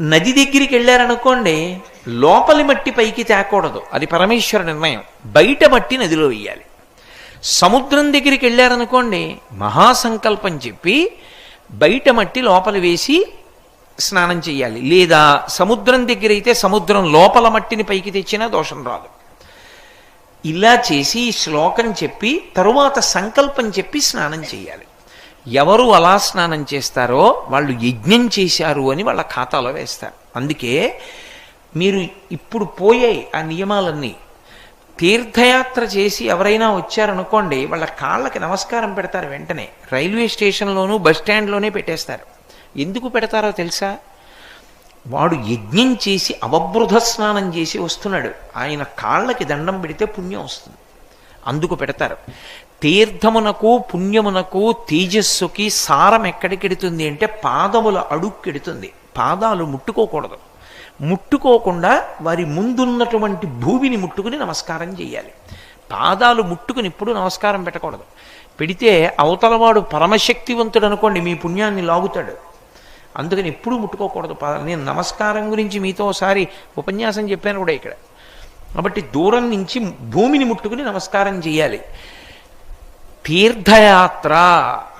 నది దగ్గరికి వెళ్ళారనుకోండి లోపలి మట్టి పైకి తేకూడదు. అది పరమేశ్వర నిర్ణయం. బయట మట్టి నదిలో వెయ్యాలి సముద్రం దగ్గరికి వెళ్ళారనుకోండి మహాసంకల్పం చెప్పి బయట మట్టి లోపల వేసి స్నానం చేయాలి. లేదా సముద్రం దగ్గర అయితే సముద్రం లోపల మట్టిని పైకి తెచ్చినా దోషం రాదు. ఇలా చేసి ఈ శ్లోకం చెప్పి తరువాత సంకల్పం చెప్పి స్నానం చేయాలి. ఎవరు అలా స్నానం చేస్తారో వాళ్ళు యజ్ఞం చేశారు అని వాళ్ళ ఖాతాలో వేస్తారు. అందుకే మీరు ఇప్పుడు పోయాయి ఆ నియమాలన్నీ తీర్థయాత్ర చేసి ఎవరైనా వచ్చారనుకోండి వాళ్ళ కాళ్ళకి నమస్కారం పెడతారు వెంటనే. రైల్వే స్టేషన్లోనూ బస్ స్టాండ్లోనే పెట్టేస్తారు. ఎందుకు పెడతారో తెలుసా? వాడు యజ్ఞం చేసి అవబృధ స్నానం చేసి వస్తున్నాడు. ఆయన కాళ్ళకి దండం పెడితే పుణ్యం వస్తుంది. అందుకు పెడతారు. తీర్థమునకు పుణ్యమునకు తేజస్సుకి సారం ఎక్కడికెడుతుంది అంటే పాదముల అడుక్కెడుతుంది పాదాలు ముట్టుకోకూడదు. ముట్టుకోకుండా వారి ముందున్నటువంటి భూమిని ముట్టుకుని నమస్కారం చేయాలి. పాదాలు ముట్టుకుని ఇప్పుడు నమస్కారం పెట్టకూడదు. పెడితే అవతలవాడు పరమశక్తివంతుడు అనుకోండి మీ పుణ్యాన్ని లాగుతాడు. అందుకని ఎప్పుడూ ముట్టుకోకూడదు పాదాలు. నేను నమస్కారం గురించి మీతో ఒకసారి ఉపన్యాసం చెప్పాను కూడా ఇక్కడ. కాబట్టి దూరం నుంచి భూమిని ముట్టుకుని నమస్కారం చేయాలి. తీర్థయాత్ర.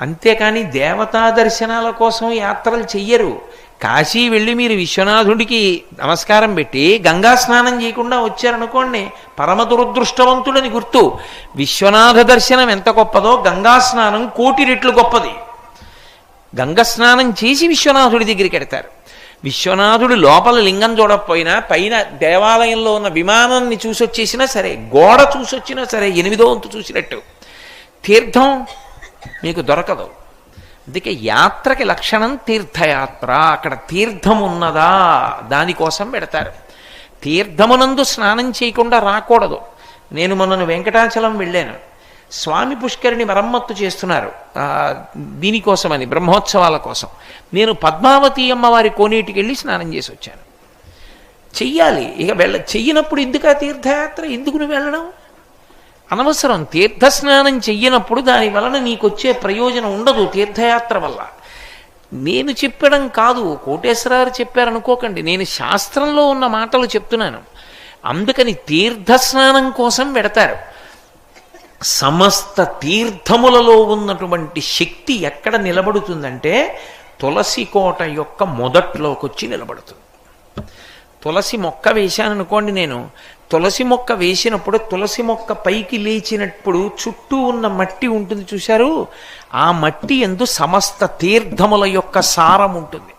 అంతేకాని దేవతా దర్శనాల కోసం యాత్రలు చెయ్యరు. కాశీ వెళ్ళి మీరు విశ్వనాథుడికి నమస్కారం పెట్టి గంగా స్నానం చేయకుండా వచ్చారనుకోండి పరమ దురదృష్టవంతుడని గుర్తు. విశ్వనాథ దర్శనం ఎంత గొప్పదో గంగా స్నానం కోటి రెట్లు గొప్పది. గంగ స్నానం చేసి విశ్వనాథుడి దగ్గరికి వెడతారు విశ్వనాథుడు లోపల లింగం చూడకపోయినా పైన దేవాలయంలో ఉన్న విమానాన్ని చూసొచ్చేసినా సరే గోడ చూసొచ్చినా సరే ఎనిమిదో వంతు చూసినట్టు. తీర్థం మీకు దొరకదు. అందుకే యాత్రకి లక్షణం తీర్థయాత్ర. అక్కడ తీర్థం ఉన్నదా దానికోసం పెడతారు. తీర్థమునందు స్నానం చేయకుండా రాకూడదు. నేను మొన్న వెంకటాచలం వెళ్ళాను. స్వామి పుష్కరిణి మరమ్మత్తు చేస్తున్నారు. దీనికోసమని బ్రహ్మోత్సవాల కోసం. నేను పద్మావతి అమ్మవారి కోనేటికి వెళ్ళి స్నానం చేసి వచ్చాను. చెయ్యాలి. ఇక వెళ్ళ చెయ్యనప్పుడు ఎందుకు ఆ తీర్థయాత్ర? ఎందుకు నువ్వు వెళ్ళడం? అనవసరం. తీర్థస్నానం చెయ్యనప్పుడు దాని వలన నీకొచ్చే ప్రయోజనం ఉండదు తీర్థయాత్ర వల్ల. నేను చెప్పడం కాదు. కోటేశ్వరారు చెప్పారనుకోకండి. నేను శాస్త్రంలో ఉన్న మాటలు చెప్తున్నాను. అందుకని తీర్థస్నానం కోసం పెడతారు సమస్త తీర్థములలో ఉన్నటువంటి శక్తి ఎక్కడ నిలబడుతుందంటే తులసి కోట యొక్క మొదట్లోకి వచ్చి నిలబడుతుంది. తులసి మొక్క వేశాననుకోండి నేను. తులసి మొక్క వేసినప్పుడు తులసి మొక్క పైకి లేచినప్పుడు చుట్టూ ఉన్న మట్టి ఉంటుంది చూశారు? ఆ మట్టి ఎందు సమస్త తీర్థముల యొక్క సారం ఉంటుంది.